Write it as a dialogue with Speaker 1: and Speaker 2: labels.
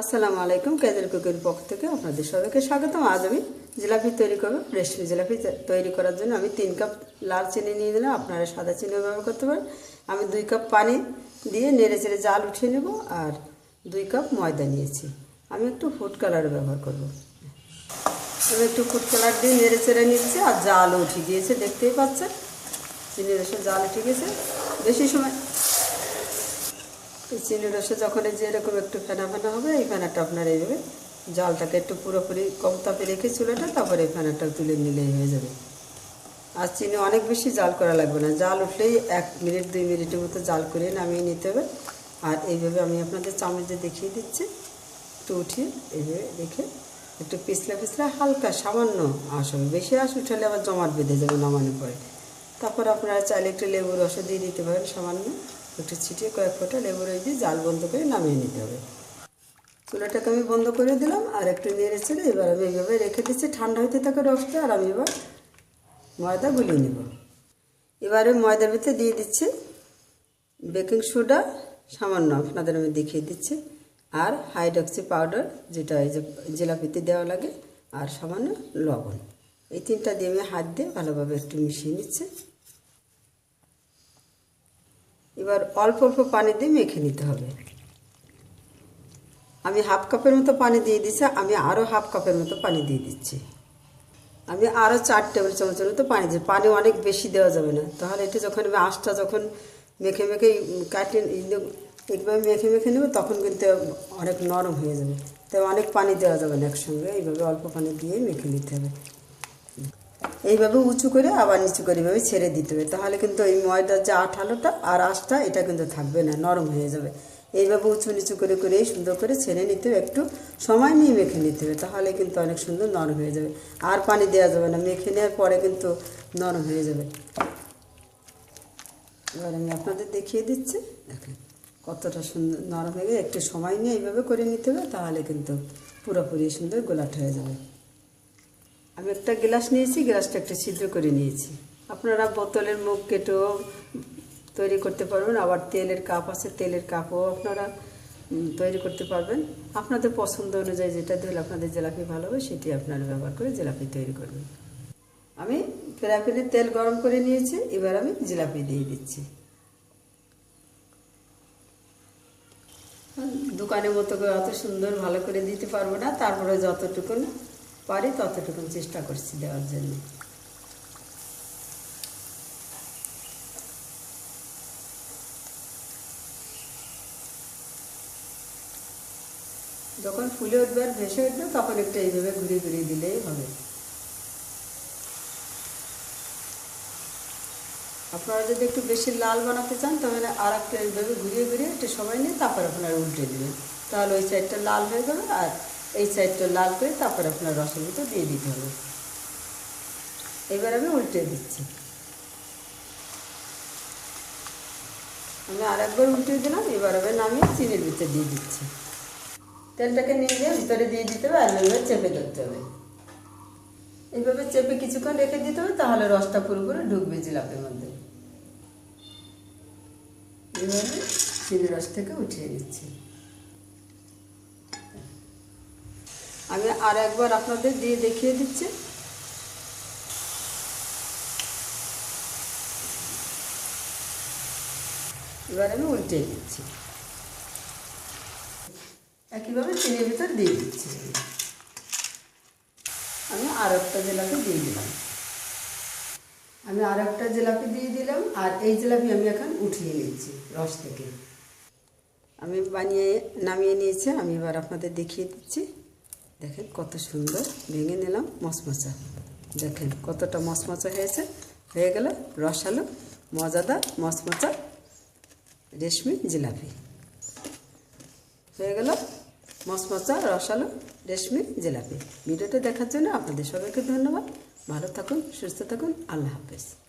Speaker 1: আসসালামু আলাইকুম কেদের কুকের পক্ষ থেকে আপনাদের সবাইকে স্বাগতম। আজ আমি জিলাপি তৈরি করব। রেশমি জিলাপি তৈরি করার জন্য আমি তিন কাপ লাল চিনি নিয়ে দিলাম আপনারা সাদা চিনিও ব্যবহার করতে পারেন। আমি দুই কাপ পানি দিয়ে নেড়ে চেড়ে জাল উঠিয়ে নেব আর দুই কাপ ময়দা নিয়েছি। আমি একটু ফুড কালার ব্যবহার করব। আমি একটু ফুড কালার দিয়ে নেড়ে চেড়ে নিচ্ছি আর জালও উঠে গিয়েছে, দেখতেই পাচ্ছেন। চিনি রসে জাল উঠে গেছে বেশি সময় এই চিনি রসে যখন এই যে এরকম একটু ফেনা ফেনা হবে, এই ফেনাটা আপনার এইভাবে জলটাকে একটু পুরোপুরি কম তাপে রেখে চুলাটা তারপরে এই ফেনাটা তুলে নিলেই হয়ে যাবে। আর চিনি অনেক বেশি জাল করা লাগবে না, জাল উঠলেই এক মিনিট, দুই মিনিটের মতো জাল করে নামিয়ে নিতে হবে। আর এইভাবে আমি আপনাদের দিয়ে দেখিয়ে দিচ্ছি। একটু উঠিয়ে এইভাবে রেখে একটু পিছলা পিছলা হালকা সামান্য আঁশ হবে। বেশি আঁশ উঠালে আবার জমাট বেঁধে যাবে নামানোর পরে। তারপর আপনারা চাইলে একটু লেবুর রস দিয়ে দিতে পারেন সামান্য। একটু ছিটিয়ে কয়েক ফোঁটা লেবুর রস দিয়ে জাল বন্ধ করে নামিয়ে নিতে হবে। চুলাটাকে আমি বন্ধ করে দিলাম আর একটু নেড়ে ছেড়ে এবার আমি এইভাবে রেখে দিচ্ছি, ঠান্ডা হতে থাকে রসটা আর আমি এবার ময়দা গুলিয়ে নেব। এবারে ময়দার ভিতরে দিয়ে দিচ্ছি বেকিং সোডা, সামান্য আপনাদের আমি দেখিয়ে দিচ্ছি, আর হাইডক্সি পাউডার যেটা এই যে জিলাপিতে দেওয়া লাগে, আর সামান্য লবণ। এই তিনটা দিয়ে আমি হাত দিয়ে ভালোভাবে একটু মিশিয়ে নিচ্ছি। এবার অল্প অল্প পানি দিয়ে মেখে নিতে হবে। আমি হাফ কাপের মতো পানি দিয়ে দিচ্ছি আমি আরও হাফ কাপের মতো পানি দিয়ে দিচ্ছি। আমি আরও চার টেবিল চামচের মতো পানি দিই পানি অনেক বেশি দেওয়া যাবে না। তাহলে এটা যখন আমি আঁশটা যখন মেখে মেখে কাটিয়ে এইভাবে মেখে মেখে নেব, তখন কিন্তু অনেক নরম হয়ে যাবে। তাই অনেক পানি দেওয়া যাবে না একসঙ্গে, এইভাবে অল্প পানি দিয়ে মেখে নিতে হবে। এইভাবে উঁচু করে আবার নিচু করে এইভাবে ছেড়ে দিতে হবে। তাহলে কিন্তু এই ময়দার যে আঠালোটা আর আঁশটা, এটা কিন্তু থাকবে না, নরম হয়ে যাবে। এইভাবে উঁচু নিচু করে করে, সুন্দর করে ছেড়ে নিতে হবে। একটু সময় নিয়ে মেখে নিতে হবে, তাহলে কিন্তু অনেক সুন্দর নরম হয়ে যাবে। আর পানি দেওয়া যাবে না, মেখে নেওয়ার পরে কিন্তু নরম হয়ে যাবে। এবার আমি আপনাদের দেখিয়ে দিচ্ছি। দেখেন কতটা সুন্দর নরম হয়ে গেছে। একটু সময় নিয়ে এইভাবে করে নিতে হবে, তাহলে কিন্তু পুরোপুরি সুন্দর গোলাট হয়ে যাবে। আমি একটা গ্লাস নিয়েছি, গ্লাসটা একটু ছিদ্র করে নিয়েছি। আপনারা বোতলের মুখ কেটেও তৈরি করতে পারবেন, আবার তেলের কাপ আছে, তেলের কাপও আপনারা তৈরি করতে পারবেন। আপনাদের পছন্দ অনুযায়ী যেটা দিলে আপনাদের জিলাপি ভালো হবে, সেটি আপনারা ব্যবহার করে জিলাপি তৈরি করবেন। আমি ফ্রাই তেল গরম করে নিয়েছি, এবার আমি জিলাপি দিয়ে দিচ্ছি। দোকানের মতো করে অত সুন্দর ভালো করে দিতে পারব না, তারপরে যতটুকু পারি ততটুকু চেষ্টা করছি দেওয়ার জন্য। যখন ফুলে উঠবে, ভেসে উঠবে, তখন একটু এইভাবে ঘুরিয়ে ঘুরিয়ে দিলেই হবে। আপনারা যদি একটু বেশি লাল বানাতে চান, তাহলে আর একটা এইভাবে ঘুরিয়ে ঘুরিয়ে একটু সময় নিয়ে তারপর আপনারা উল্টে দেবেন। তাহলে ওই সাইডটা লাল হয়ে যাবে আর এই সাইডটা লাল করে তারপরে আপনার রসের ভিতর দিয়ে দিতে হবে। এবার আমি উল্টে দিচ্ছি। আমি আর একবার উল্টে দিলাম, এবার আমি নামিয়ে চিনির ভিতরে দিয়ে দিচ্ছি। তেলটাকে নিয়ে গিয়ে ভিতরে দিয়ে দিতে হবে আর এইভাবে চেপে ধরতে হবে। এইভাবে চেপে কিছুক্ষণ রেখে দিতে হবে, তাহলে রসটা পুরোপুরি ঢুকবে জিলাপির মধ্যে। এইভাবে চিনি রস থেকে উঠিয়ে দিচ্ছি। আমি আর একবার আপনাদের দিয়ে দেখিয়ে দিচ্ছি। এবার আমি উল্টে দিচ্ছি। একইভাবে চিনির ভিতর দিয়ে দিচ্ছি। আমি আর একটা জিলাপি দিয়ে দিলাম। আমি আর একটা জেলাপি দিয়ে দিলাম আর এই জেলাপি আমি এখন উঠিয়ে নিচ্ছি রস থেকে। আমি বানিয়ে নামিয়ে নিয়েছি, আমি এবার আপনাদের দেখিয়ে দিচ্ছি। দেখেন কত সুন্দর ভেঙে নিলাম মচমচা। দেখেন কতটা মচমচা হয়েছে। হয়ে গেল রসালো, মজাদার মচমচা রেশমি জিলাপি। হয়ে গেল মচমচা, রসালো, রেশমি জিলাপি। ভিডিওটা দেখার জন্য আপনাদের সবাইকে ধন্যবাদ। ভালো থাকুন, সুস্থ থাকুন। আল্লাহ হাফেজ।